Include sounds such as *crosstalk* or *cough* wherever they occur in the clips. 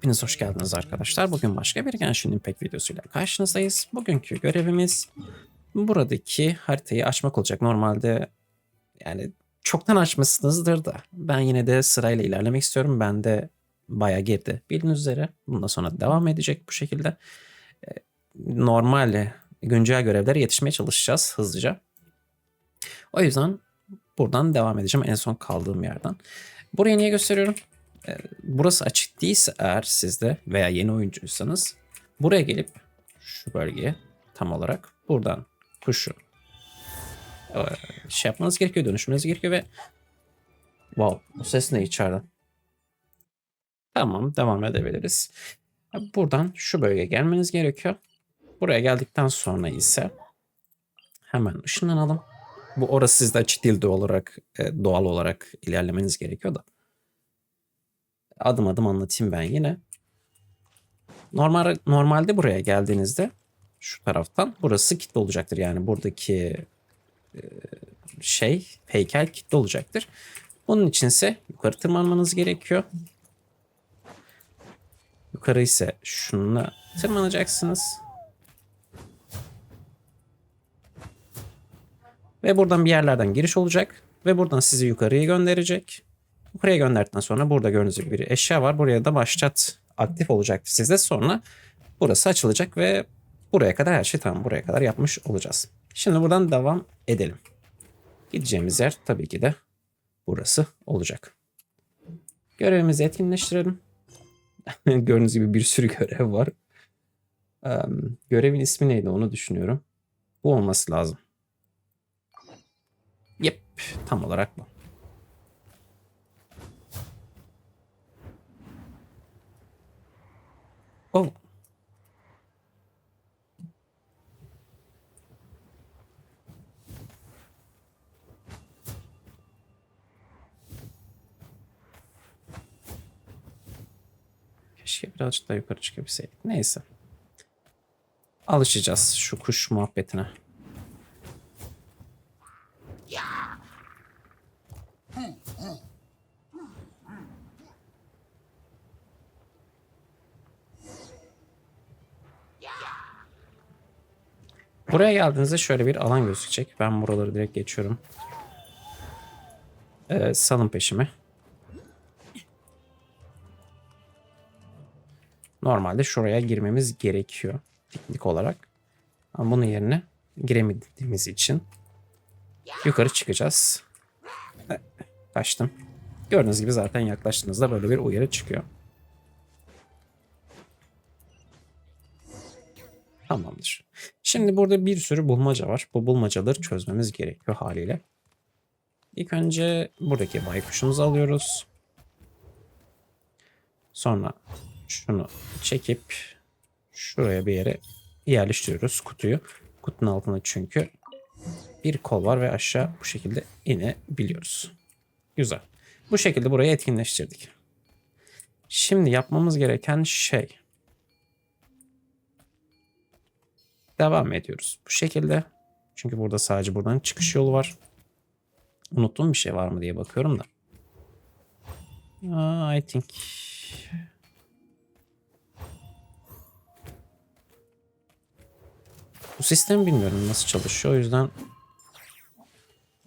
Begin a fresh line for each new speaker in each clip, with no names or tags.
Hepiniz hoş geldiniz arkadaşlar. Bugün başka bir Genshin Impact videosuyla karşınızdayız. Bugünkü görevimiz buradaki haritayı açmak olacak. Normalde yani çoktan açmışsınızdır da ben yine de sırayla ilerlemek istiyorum. Ben de bayağı geride bildiğiniz üzere. Bundan sonra devam edecek bu şekilde. Ee, Normal güncel görevlere yetişmeye çalışacağız hızlıca. O yüzden buradan devam edeceğim en son kaldığım yerden. Burayı niye gösteriyorum? Ee, burası açık değilse eğer sizde veya yeni oyuncuysanız buraya gelip şu bölgeye tam olarak buradan kuşu e, şey yapmanız gerekiyor, dönüşmeniz gerekiyor ve wow bu ses ne içeriden? Tamam devam edebiliriz. Buradan şu bölgeye gelmeniz gerekiyor. Buraya geldikten sonra ise hemen ışınlanalım. Bu orası sizde açık değil olarak, e, doğal olarak ilerlemeniz gerekiyor da adım adım anlatayım ben yine. Normal normalde buraya geldiğinizde şu taraftan burası kilitli olacaktır. Yani buradaki e, şey heykel kilitli olacaktır. Bunun içinse yukarı tırmanmanız gerekiyor. Yukarı ise şununla tırmanacaksınız. Ve buradan bir yerlerden giriş olacak. Ve buradan sizi yukarıya gönderecek. Buraya gönderdikten sonra burada gördüğünüz gibi bir eşya var. Buraya da başlat aktif olacaktır sizde. Sonra burası açılacak ve buraya kadar her şey tamam. Buraya kadar yapmış olacağız. Şimdi buradan devam edelim. Gideceğimiz yer tabii ki de burası olacak. Görevimizi etkinleştirelim. *laughs* Gördüğünüz gibi bir sürü görev var. Görevin ismi neydi onu düşünüyorum. Bu olması lazım. Yep, tam olarak bu. Oh. Keşke birazcık daha yukarı çıkabilseydik. Neyse. Alışacağız şu kuş muhabbetine. Buraya geldiğinizde şöyle bir alan gözükecek. Ben buraları direkt geçiyorum. Ee, salın peşime. Normalde şuraya girmemiz gerekiyor. Teknik olarak. Ama bunun yerine giremediğimiz için yukarı çıkacağız. Eh, Kaçtım. Gördüğünüz gibi zaten yaklaştığınızda böyle bir uyarı çıkıyor. Tamamdır. Şimdi burada bir sürü bulmaca var. Bu bulmacaları çözmemiz gerekiyor haliyle. İlk önce buradaki baykuşumuzu alıyoruz. Sonra şunu çekip şuraya bir yere yerleştiriyoruz kutuyu. Kutunun altında çünkü bir kol var ve aşağı bu şekilde inebiliyoruz. Güzel. Bu şekilde burayı etkinleştirdik. Şimdi yapmamız gereken şey Devam ediyoruz bu şekilde. Çünkü burada sadece buradan çıkış yolu var. Unuttuğum bir şey var mı diye bakıyorum da. I think Bu sistemi bilmiyorum nasıl çalışıyor. O yüzden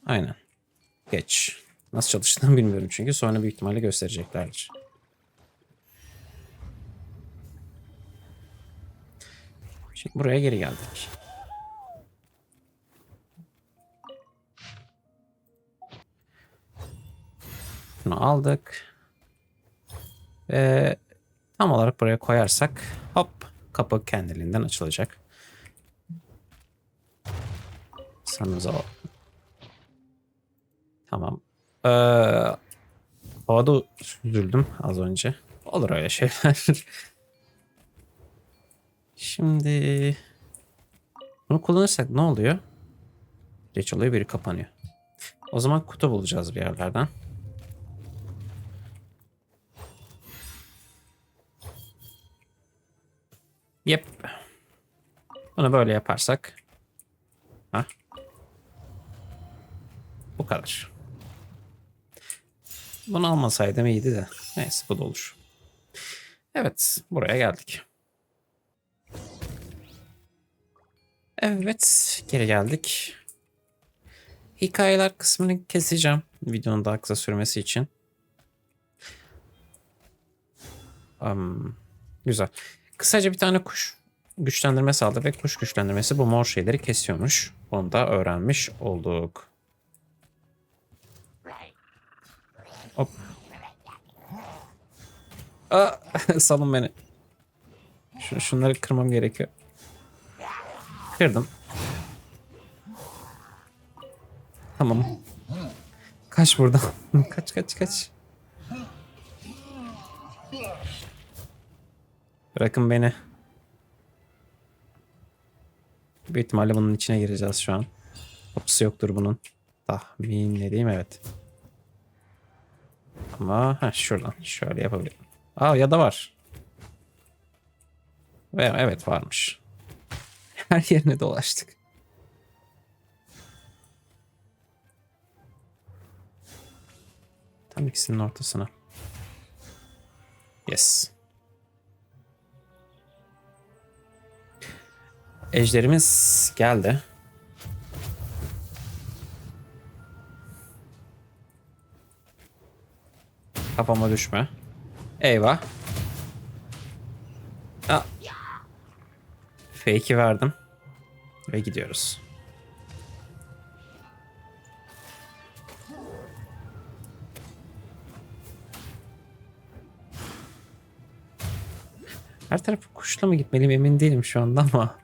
aynen. Geç. Nasıl çalıştığını *laughs* bilmiyorum çünkü sonra büyük ihtimalle göstereceklerdir. Şimdi buraya geri geldik. Bunu aldık. Ve tam olarak buraya koyarsak hop kapı kendiliğinden açılacak. Sanırız o. Tamam. Ee, havada süzüldüm az önce. Olur öyle şeyler. *laughs* Şimdi bunu kullanırsak ne oluyor? Geç oluyor biri kapanıyor. O zaman kutu bulacağız bir yerlerden. Yep. Bunu böyle yaparsak. Ha? Bu kadar. Bunu almasaydım iyiydi de. Neyse bu da olur. Evet, buraya geldik. Evet, geri geldik. Hikayeler kısmını keseceğim. Videonun daha kısa sürmesi için. Am, güzel. Kısaca bir tane kuş güçlendirmesi aldı ve kuş güçlendirmesi bu mor şeyleri kesiyormuş. Onu da öğrenmiş olduk. Hop. Aa, *laughs* salın beni. Şu, şunları kırmam gerekiyor. Kırdım. Tamam. Kaç buradan. *laughs* kaç kaç kaç. Bırakın beni. Büyük ihtimalle bunun içine gireceğiz şu an. Kapısı yoktur bunun. Tahmin edeyim evet. Ama ha şuradan şöyle yapabilirim. Aa ya da var. Ve evet varmış. Her yerine dolaştık. Tam ikisinin ortasına. Yes. Ejderimiz geldi. Kafama düşme. Eyvah. Aa. Fake'i verdim. Ve gidiyoruz. Her tarafı kuşla mı gitmeliyim emin değilim şu anda ama.